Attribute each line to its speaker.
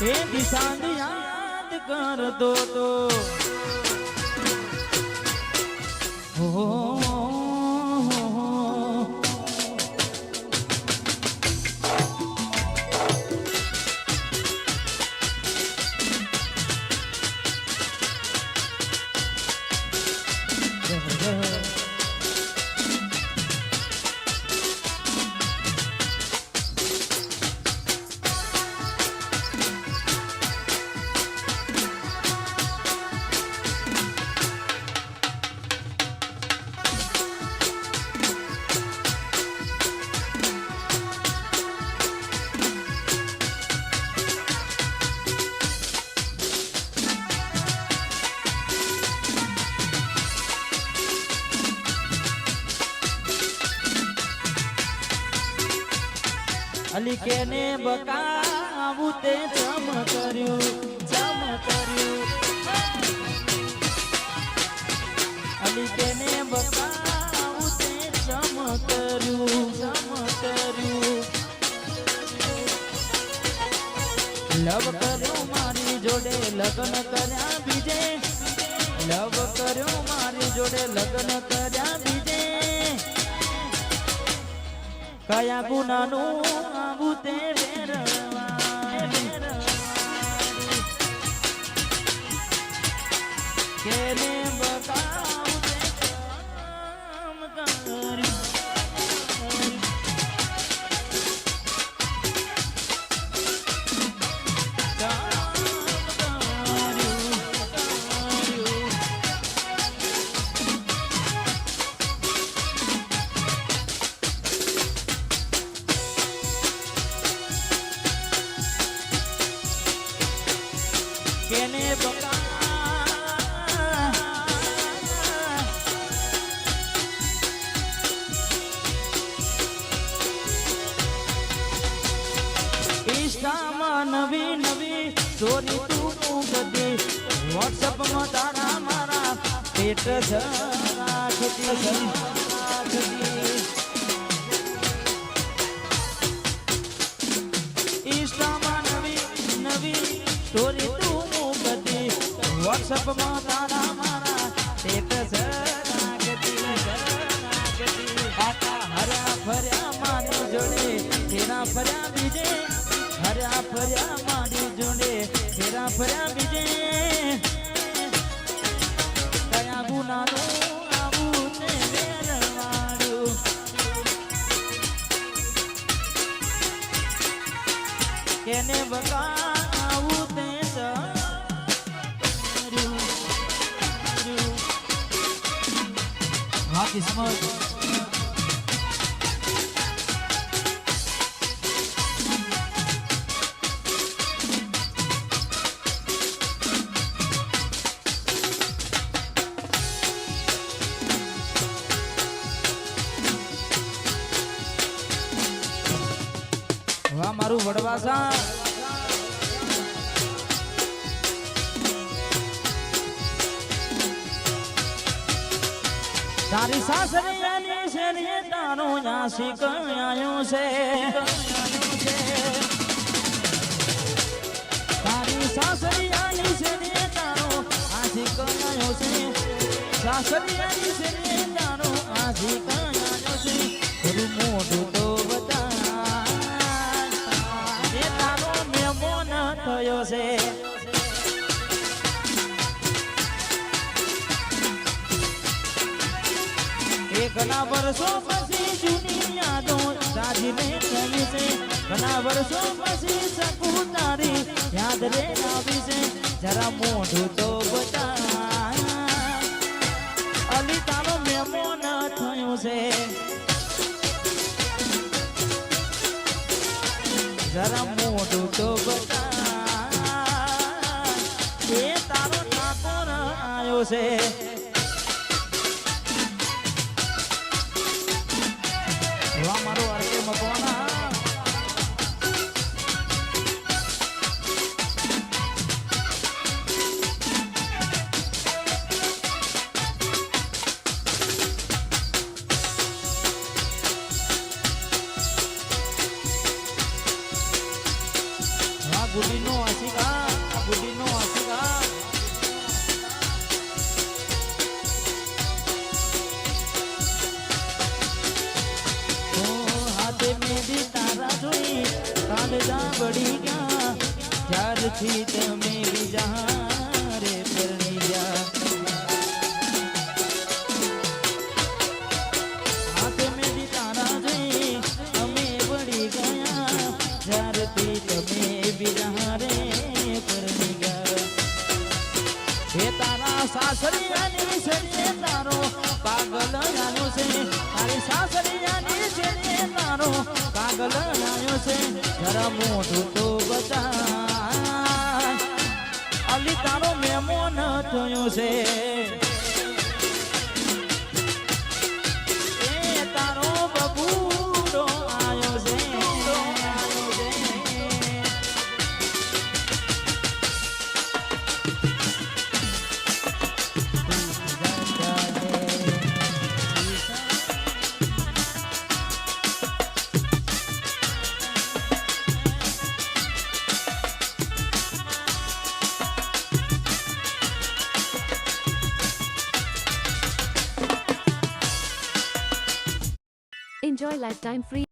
Speaker 1: એ દિશાંત યાદ કરતો તો. અલી કેને બકાવું તે ચમ કર્યું ચમ કર્યું. અલી કેને બકાવું તે ચમ કર્યું ચમ કર્યું. લવ કર્યો મારી જોડે લગ્ન કર્યા બીજે, લવ કર્યો મારી જોડે લગ્ન કર્યા બીજે. કયા ગુનાનું આવું તે વેરવા. નવી નવી સ્ટોરી તું બધી વોટ્સઅપમાં તારા મારા પેટ ઇન્સ્ટામાં નવી નવી સ્ટોરી તું બધી વોટ્સઅપમાં તારા મારા હર્યા ફર્યા મારી જોડે. તેરા ફર્યા બીજે હર્યા ફર્યા મારી જોડે તેરા ફર્યા બીજે. કયા ગુનાનું આવું તે વેરવાડું કેને તે. કિસ્મત મારું વડવાસા તારી સાસરી તારો યા કયાયો છે. તારી સાસરિયાની શેરીએ તારો આ કયાયો છે. સાસરિયાની શેરીએ તારો આ કયાયો છે. મોઢું તો છે ઘણા વર્ષો પછી જૂની યાદો સાજીને થઈ છે. ઘણા વર્ષો પછી શકું તારી યાદ રે આવી છે. જરા મોઢું તો બતા અલી તારો મેમોન થયો છે. જરા બુઢીનો આશિકા આ બુઢીનો આશિકા હાથે મેરી તારા જોઈ કાલ જા બળી ગયા ત્યારથી તમે બીજા પાગલ આવ્યો છે તારી સાસરિયાની છે તારો પાગલ આવ્યો છે. જરા મોઢું તો બતા તારો ન થયો છે.
Speaker 2: Lifetime free.